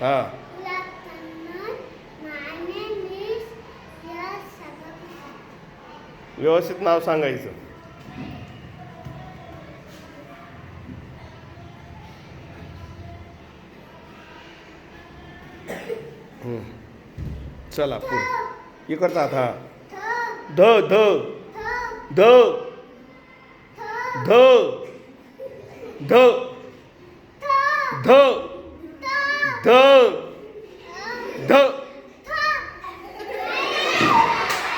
हां. व्यवस्थित नाव सांगायचं. चला पुढे. इकडतात हा. ध ध. ध. ध. ध. ध. ध. ध.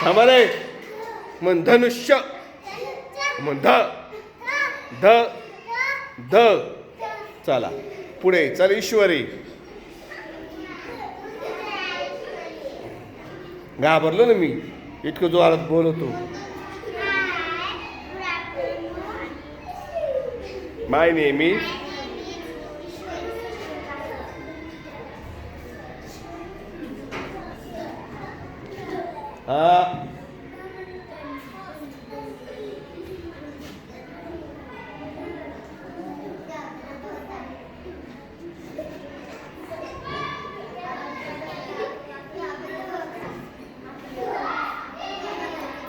थांबा रे मग धनुष्य. मग ध. ध. ध. चला. पुढे. चल ईश्वरी. घाबरलो ना मी. इतकं जोरात बोलतो. माय नेहमी हा.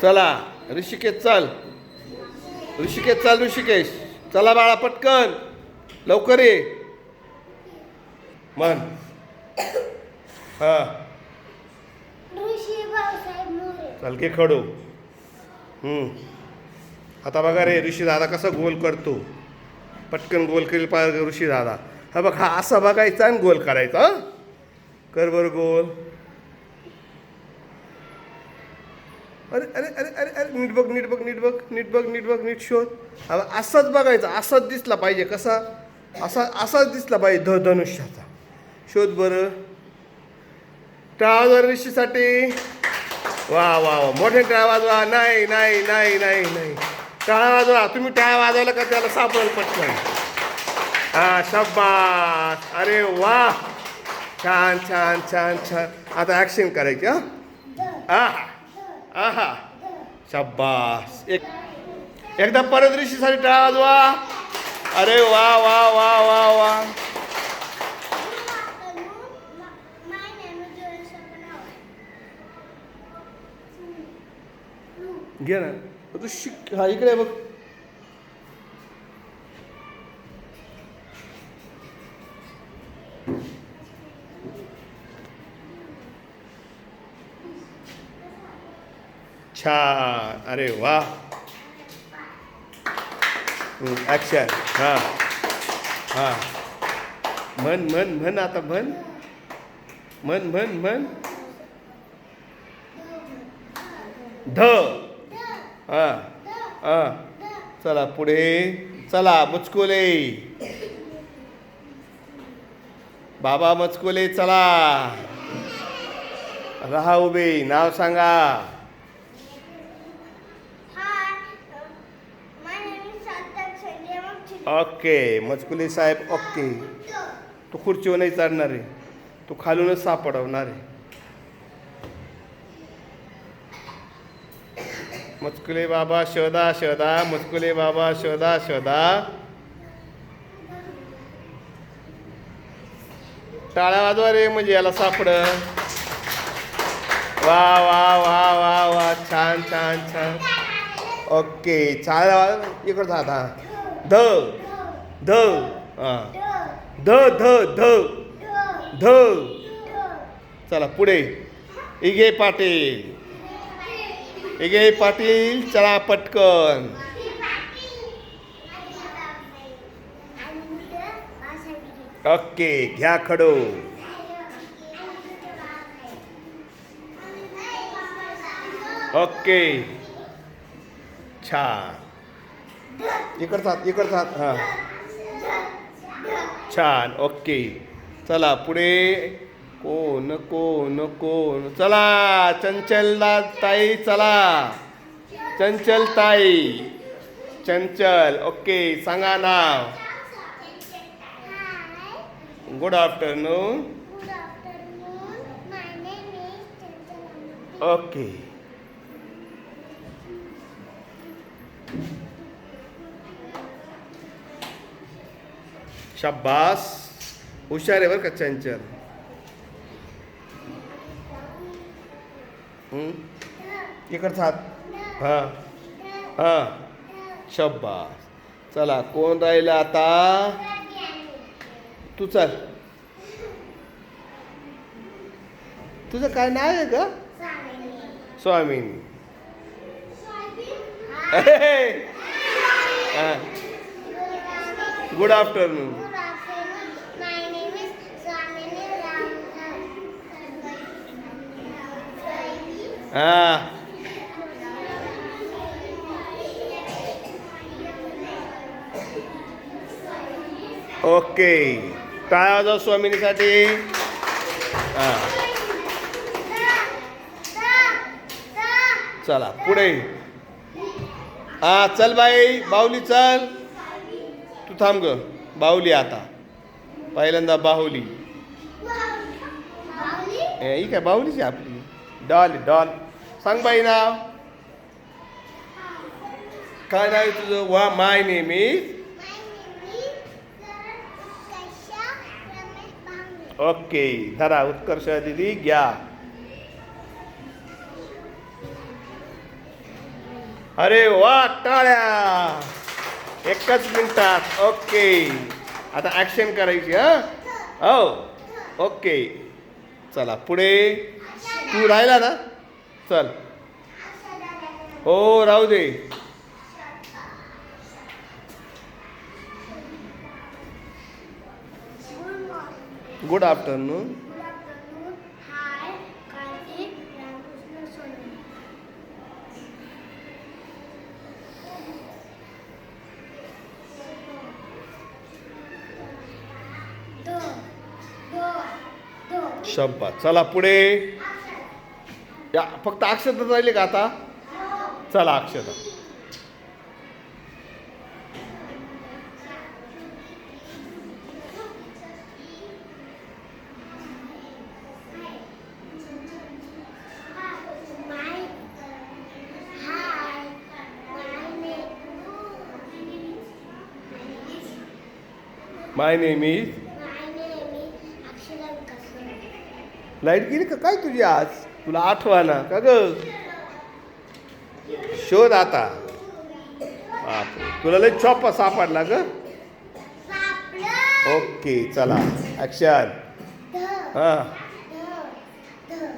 चला ऋषिकेश चल. ऋषिकेश चल ऋषिकेश. चला बाळा पटकन. लवकर ये. मन. हा ऋषी भाऊसाहेब मोरे खडू. आता बघा रे ऋषी दादा कसा गोल करतो. पटकन गोल करेल पा ऋषी दादा. हा बघ हा असा बघायचा आणि गोल करायचा कर बर गोल. अरे अरे अरे अरे अरे नीट बघ नीट बघ नीट बघ नीट बघ नीट बघ नीट शोध. हा बघ, असाच बघायचा असाच दिसला पाहिजे. कसा? असा असाच दिसला पाहिजे ध धनुष्याचा. शोध बरं. टाळ ऋषीसाठी. वा वा वा. मोठे टाळा वाजवा. नाही नाही नाही नाही नाही. टाळा वाजवा. तुम्ही टाळा वाजवला का त्याला सापडेल पटकन? हा शब्बास. अरे वा. छान छान छान छान. आता ॲक्शन करायची हा? आहा. आहा. शब्बास. एक एकदा परत ऋषीसाठी टाळा वाजवा. अरे वा वा वा वा वा. घे ना. तू शिक. हा इकडे बघ. छान. अरे वा ॲक्शन हां. हां. म्हण म्हण म्हण आता म्हण. म्हण म्हण म्हण. ध. हा हा. चला पुढे. चला मचकोले. बाबा मचकोले चला. राहा उभे नाव सांगा. ओके मचकुले साहेब ओके. तू खुर्चीवर नाही चढणार आहे. तू खालूनच सापडवणार आहे. मुचकुले बाबा शोधा शोधा मुचकुले बाबा शोधा शोधा. टाळ्या वाजवा रे म्हणजे याला सापड. वा वा वा वा वा छान छान छान. ओके चाळ्या वाज इकडचा हात हा ध ध हा. ध ध ध. ध. चला पुढे. इगे पाटील इगे पाटील चला पटकन. ओके घ्या खडो. ओके. छान. इकडचा हात इकडचा हां. छान ओके. चला पुढे. कोण कोण कोण? चला चंचल ताई चला. चंचल ताई. चंचल ओके सांगा नाव. गुड आफ्टरनून ओके शाबास. हुशार आहे बरं का चंचल. इकडचा हात. हां. हां. शब्बास. चला कोण राहिलं आता? तू चल. तुझं काय नाव आहे का स्वामीनी. Good afternoon. हां. ओके. टाळ्या वाजवा स्वामिनीसाठी? हां. चला पुढे. हा चल बाई बाहुली चल. तू थांब ग बाहुली आता. पहिल्यांदा बाहुली. ही काय बाहुलीची आपली? Doll doll. सांग बाई नाव. काय नाव तुझं? वा माय नेम इज ओके धरा उत्कर्ष दिदी घ्या. अरे वा टाळ्या. एकच मिनिटात. ओके. आता ॲक्शन करायची हा? हो. ओके. चला पुढे. तू राहिला ना? चल. हो राहू दे. गुड आफ्टरनून शब्द चला पुढे. या फक्त अक्षता राहिले का आता चला Akshata. My name is. Light गेली का काय तुझी आज तुला आठवा ना का ग? शोध आता. तुला लय चॉप सापडला ग. ओके चला. ॲक्शन ध, हां.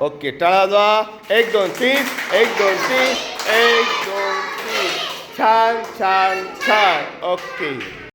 ओके टाळा जा एक दोन तीन. एक दोन तीन. एक दोन तीन. छान छान छान. ओके.